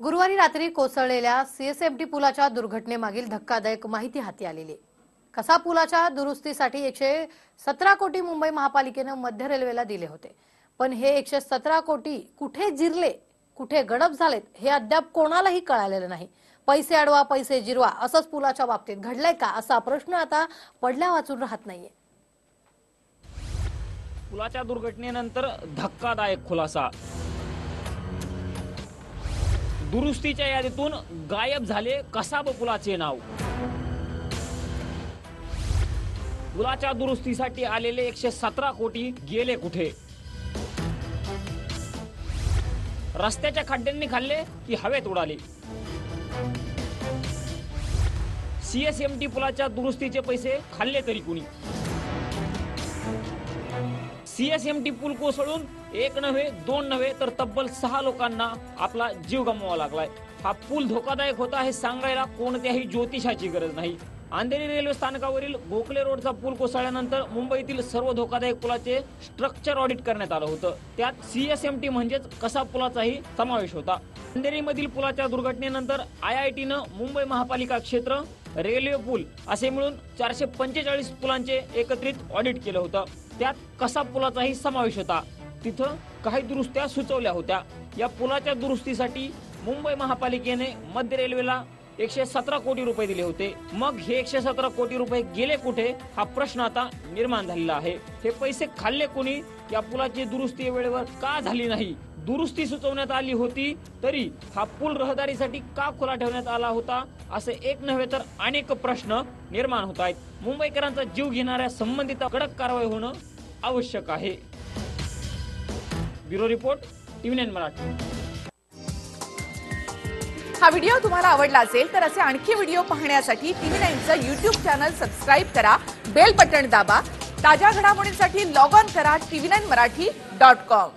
गुरुवारी रात्री कोसळलेल्या सीएसएमटी पुलाच्या दुर्घटनेमागील धक्कादायक माहिती हाती आलेली. कसा पुलाच्या दुरुस्तीसाठी एकशे सतरा कोटी मुंबई महापालिकेनं मध्य रेल्वेला दिले होते. पण हे एकशे सतरा कोटी कुठे जिरले कुठे गडप झालेत हे अद्याप कोणालाही कळालेलं नाही. पैसे अडवा पैसे जिरवा असंच पुलाच्या बाबतीत घडलंय का असा प्रश्न आता पडल्या वाचून राहत नाहीये. पुलाच्या दुर्घटनेनंतर धक्कादायक खुलासा. दुरुस्तीच्या यादीतून गायब झाले कसाब पुलाचे नाव. पुलाच्या दुरुस्तीसाठी आलेले एकशे सतरा कोटी गेले कुठे? रस्त्याच्या खड्ड्यांनी खाल्ले की हवेत उडाले? सीएसएमटी पुलाच्या दुरुस्तीचे पैसे खाल्ले तरी कुणी? सीएसएमटी पूल कोसळून एक नव्हे दोन नव्हे तर तब्बल सहा लोकांना आपला जीव गमवावा लागलाय. हा पूल धोकादायक होता हे सांगायला कोणत्याही ज्योतिषाची गरज नाही. अंधेरी रेल्वे स्थानकावरील गोखले रोडचा पूल कोसळल्यानंतर मुंबईतील सर्व धोकादायक पुलाचे स्ट्रक्चर ऑडिट करण्यात आलं होतं. त्यात सीएसएमटी म्हणजेच कसा पुलाचाही समावेश होता. अंधेरीमधील पुलाच्या दुर्घटनेनंतर आय आय टीनं मुंबई महापालिका क्षेत्र रेल्वे पूल असे मिळून चारशे पंचेचाळीस पुलांचे एकत्रित ऑडिट केलं होतं. त्यात कसा पुलाचाही समावेश होता. तिथं काही दुरुस्त्या सुचवल्या होत्या. या पुलाच्या दुरुस्तीसाठी मुंबई महापालिकेने मध्य रेल्वेला एकशे सतरा कोटी रुपये दिले होते. मग हे एकशे सतरा कोटी रुपये गेले कुठे? हा प्रश्न आता निर्माण झालेला आहे. हे पैसे खाल्ले कोणी? या पुलाची दुरुस्ती वेळेवर का झाली नाही? दुरुस्ती सुचवण्यात आली होती तरी हा पूल रहदारीसाठी का खुला ठेवण्यात आला होता असे एक नव्हे तर अनेक प्रश्न निर्माण होत आहेत. मुंबईकरांचा जीव घेणाऱ्या संबंधित कडक कारवाई होणं आवश्यक आहे. Bureau report TV nine Marathi. हा व्हिडिओ तुम्हाला आवडला असेल तर असे आणखी व्हिडिओ पाहण्यासाठी टीव्ही नाईनचं युट्यूब चॅनल सबस्क्राईब करा बेल बटन दाबा ताज्या घडामोडींसाठी लॉग ऑन करा TV nine Marathi dot com.